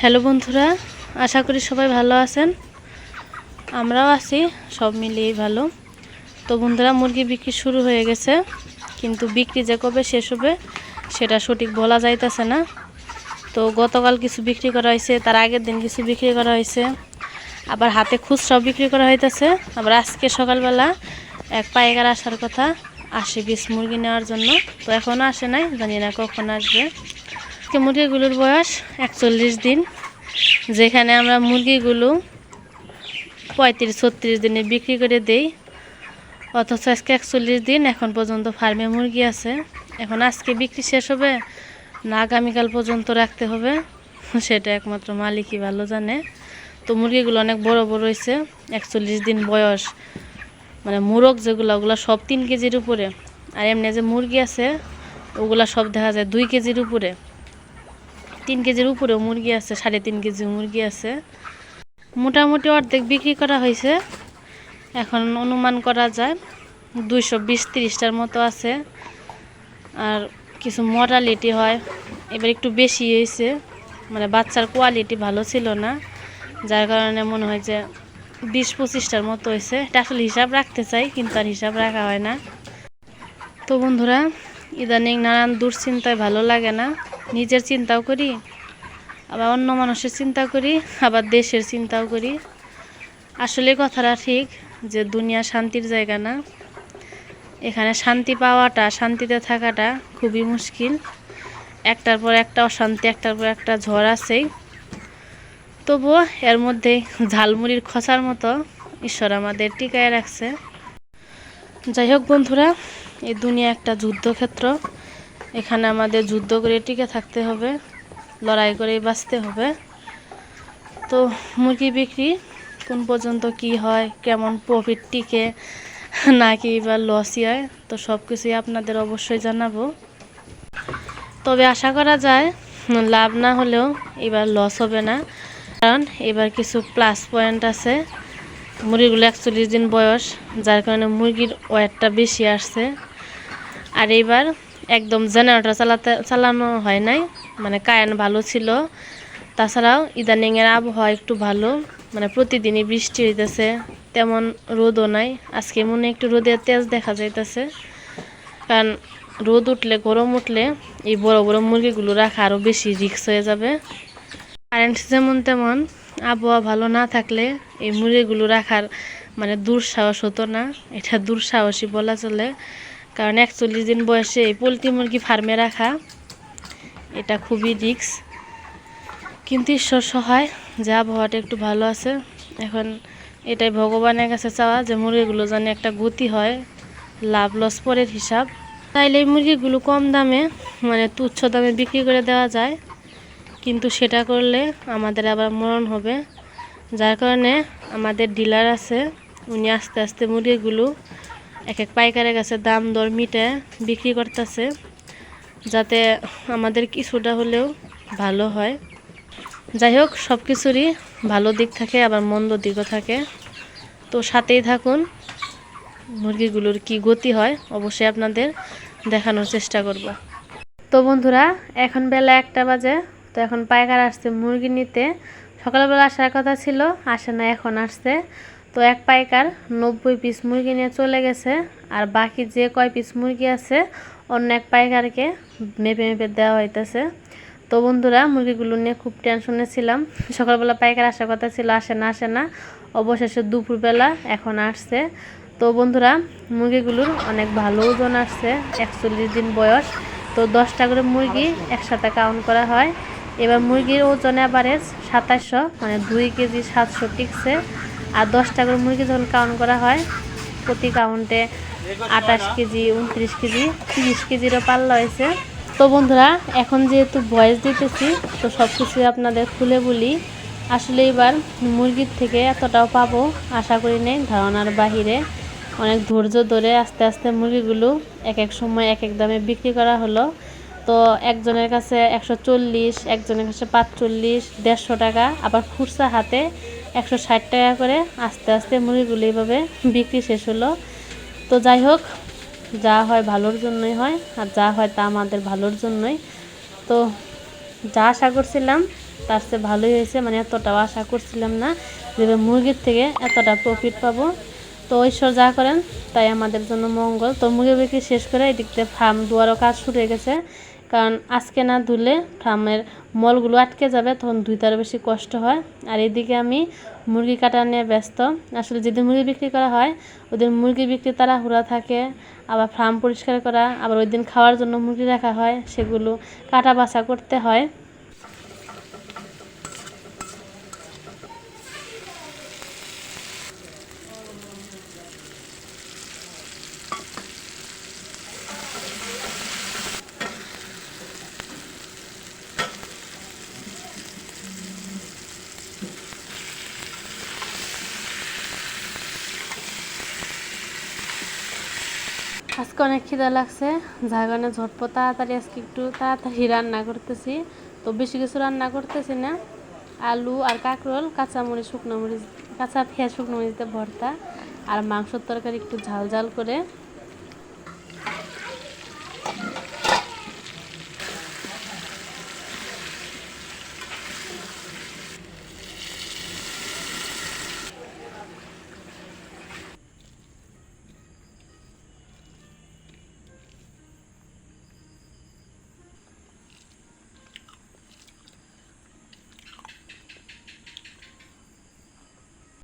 Hello বন্ধুরা, আশা করি সবাই ভালো আছেন। আমরাও আছি, সব মিলিয়েই ভালো। তো বন্ধুরা, মুরগি বিক্রি শুরু হয়ে গেছে, কিন্তু বিক্রি যে কবে শেষ হবে সেটা সঠিক বলা যাইতেছে না। তো গতকাল কিছু বিক্রি করা হয়েছে, তার আগের দিন কিছু বিক্রি করা হয়েছে। আবার হাতে খুচরাও বিক্রি করা হইতেছে। আবার আজকে সকালবেলা এক পাইকার আসার কথা আসে বিশ মুরগি নেওয়ার জন্য। তো এখনও আসে নাই, জানি না কখন আসবে। আজকে মুরগিগুলোর বয়স একচল্লিশ দিন। যেখানে আমরা মুরগিগুলো পঁয়ত্রিশ, ছত্রিশ দিনে বিক্রি করে দেই। অথচ আজকে একচল্লিশ দিন, এখন পর্যন্ত ফার্মে মুরগি আছে। এখন আজকে বিক্রি শেষ হবে, না আগামীকাল পর্যন্ত রাখতে হবে, সেটা একমাত্র মালিকই ভালো জানে। তো মুরগিগুলো অনেক বড় বড় হয়েছে, একচল্লিশ দিন বয়স। মানে মুরগ যেগুলো, ওগুলো সব তিন কেজির উপরে। আর এমনি যে মুরগি আছে, ওগুলা সব দেখা যায় দুই কেজির উপরে। তিন কেজির উপরেও মুরগি আছে, সাড়ে তিন কেজি মুরগি আছে। মোটামুটি অর্ধেক বিক্রি করা হয়েছে। এখন অনুমান করা যায় দুইশো বিশ তিরিশটার মতো আছে। আর কিছু মরালিটি হয়, এবার একটু বেশি হয়েছে। মানে বাচ্চার কোয়ালিটি ভালো ছিল না, যার কারণে মনে হয় যে বিশ পঁচিশটার মতো হয়েছে। এটা আসলে হিসাব রাখতে চাই, কিন্তু আর হিসাব রাখা হয় না। তো বন্ধুরা, ইদানিং নানান দুশ্চিন্তায় ভালো লাগে না। নিজের চিন্তাও করি, আবার অন্য মানুষের চিন্তা করি, আবার দেশের চিন্তাও করি। আসলে কথাটা ঠিক যে দুনিয়া শান্তির জায়গা না। এখানে শান্তি পাওয়াটা, শান্তিতে থাকাটা খুবই মুশকিল। একটার পর একটা অশান্তি, একটার পর একটা ঝড় আছেই। তবুও এর মধ্যে ঝালমুড়ির খসার মতো ঈশ্বর আমাদের টিকায় রাখছে। যাই হোক বন্ধুরা, এই দুনিয়া একটা যুদ্ধক্ষেত্র। এখানে আমাদের যুদ্ধ করে টিকে থাকতে হবে, লড়াই করে বাঁচতে হবে। তো মুরগি বিক্রি, কোন পর্যন্ত কি হয়, কেমন প্রফিট টিকে, নাকি বা লসই হয়, তো সব কিছুই আপনাদের অবশ্যই জানাব। তবে আশা করা যায়, লাভ না হলেও এবার লস হবে না। কারণ এবার কিছু প্লাস পয়েন্ট আছে। মুরগিগুলো একচল্লিশ দিন বয়স, যার কারণে মুরগির ওয়েটটা বেশি আসছে। আর এইবার একদম জেনারেটর চালাতে, চালানো হয় নাই। মানে কারেন্ট ভালো ছিল। তাছাড়াও ইদানিংয়ের আবহাওয়া একটু ভালো। মানে প্রতিদিনই বৃষ্টি হইতেছে। তেমন রোদও নাই। আজকে মনে একটু রোদের তেজ দেখা যাইতেছে। কারণ রোদ উঠলে, গরম উঠলে এই বড় বড় মুরগিগুলো রাখা আরও বেশি রিক্স হয়ে যাবে। কারেন্ট যেমন তেমন, আবহাওয়া ভালো না থাকলে এই মুরগিগুলো রাখার মানে দুঃসাহস হতো না। এটা দুঃসাহসই বলা চলে। কারণ একচল্লিশ দিন বয়সে এই পোলট্রি মুরগি ফার্মে রাখা, এটা খুবই রিক্স কিন্তু ঈশ্বর সহায়, যে আবহাওয়াটা একটু ভালো আছে। এখন এটাই ভগবানের কাছে চাওয়া যে মুরগিগুলো যেন একটা গতি হয়, লাভ লস পরের হিসাব। তাইলে এই মুরগিগুলো কম দামে মানে তুচ্ছ দামে বিক্রি করে দেওয়া যায়। কিন্তু সেটা করলে আমাদের আবার মরণ হবে। যার কারণে আমাদের ডিলার আছে, উনি আস্তে আস্তে মুরগিগুলো এক এক পাইকারের কাছে দাম দর মিটে বিক্রি করতেছে, যাতে আমাদের কিছুটা হলেও ভালো হয়। যাই হোক সব কিছুরই ভালো দিক থাকে, আবার মন্দ দিকও থাকে। তো সাথেই থাকুন, মুরগিগুলোর কি গতি হয় অবশ্যই আপনাদের দেখানোর চেষ্টা করব। তো বন্ধুরা, এখন বেলা একটা বাজে, তো এখন পাইকার আসছে মুরগি নিতে। সকালবেলা আসার কথা ছিল, আসে না, এখন আসছে। তো এক পাইকার নব্বই পিস মুরগি নিয়ে চলে গেছে, আর বাকি যে কয় পিস মুরগি আছে, অন্য এক পাইকারকে মেপে মেপে দেওয়া হইতেছে। তো বন্ধুরা, মুরগিগুলো নিয়ে খুব টেনশনে ছিলাম। সকালবেলা পাইকার আসার কথা ছিল, আসে না আসে না। অবশেষে দুপুরবেলা এখন আসছে। তো বন্ধুরা, মুরগিগুলোর অনেক ভালো ওজন আসছে, একচল্লিশ দিন বয়স। তো দশটা করে মুরগি একসাথে কাউন্ট করা হয়। এবার মুরগির ওজন অ্যাভারেজ সাতাশশো মানে দুই কেজি সাতশো টিকছে। আর দশটা করে মুরগি যখন কাউন্ট করা হয়, প্রতি কাউন্টে আঠাশ কেজি, উনত্রিশ কেজি, তিরিশ কেজিরও পাল্লা হয়েছে। তো বন্ধুরা, এখন যেহেতু ভয়েস দিতেছি, তো সব কিছুই আপনাদের খুলে বলি। আসলে এবার মুরগির থেকে এতটাও পাবো, আশা করি নেই, ধারণার বাহিরে। অনেক ধৈর্য ধরে আস্তে আস্তে মুরগিগুলো এক এক সময় এক এক দামে বিক্রি করা হলো। তো একজনের কাছে একশো চল্লিশ, একজনের কাছে পাঁচচল্লিশ, দেড়শো টাকা, আবার খুরসা হাতে একশো ষাট টাকা করে আস্তে আস্তে মুরগিগুলো এইভাবে বিক্রি শেষ হলো। তো যাই হোক, যা হয় ভালোর জন্যই হয় আর যা হয় তা আমাদের ভালোর জন্যই। তো যা আশা করছিলাম তার চেয়ে ভালোই হয়েছে মানে এতটাও আশা করছিলাম না যে মুরগির থেকে এতটা প্রফিট পাবো। তো ঈশ্বর যা করেন তাই আমাদের জন্য মঙ্গল। তো মুরগি বিক্রি শেষ করে এদিক দিয়ে ফার্ম দুয়ারও কাজ শুরু হয়ে গেছে। কারণ আজকে না ধুলে ফার্মের মলগুলো আটকে যাবে, তখন ধুইতে আরও বেশি কষ্ট হয়। আর এদিকে আমি মুরগি কাটা নিয়ে ব্যস্ত। আসলে যদি মুরগি বিক্রি করা হয় ওদের মুরগি বিক্রি তারা হুড়া থাকে, আবার ফার্ম পরিষ্কার করা, আবার ওই দিন খাওয়ার জন্য মুরগি রাখা হয়, সেগুলো কাটা বাছা করতে হয়। আজকে অনেক খিদা লাগছে, যার কারণে ঝটপট তাড়াতাড়ি আজকে একটু তাড়াতাড়ি রান্না করতেছি। তো বেশি কিছু রান্না করতেছি না। আলু আর কাঁকরোল, কাঁচামরিচ, শুকনো মরিচ, কাঁচা পেঁয়াজ, শুকনো মরিচ ভর্তা আর মাংসর তরকারি একটু ঝাল ঝাল করে।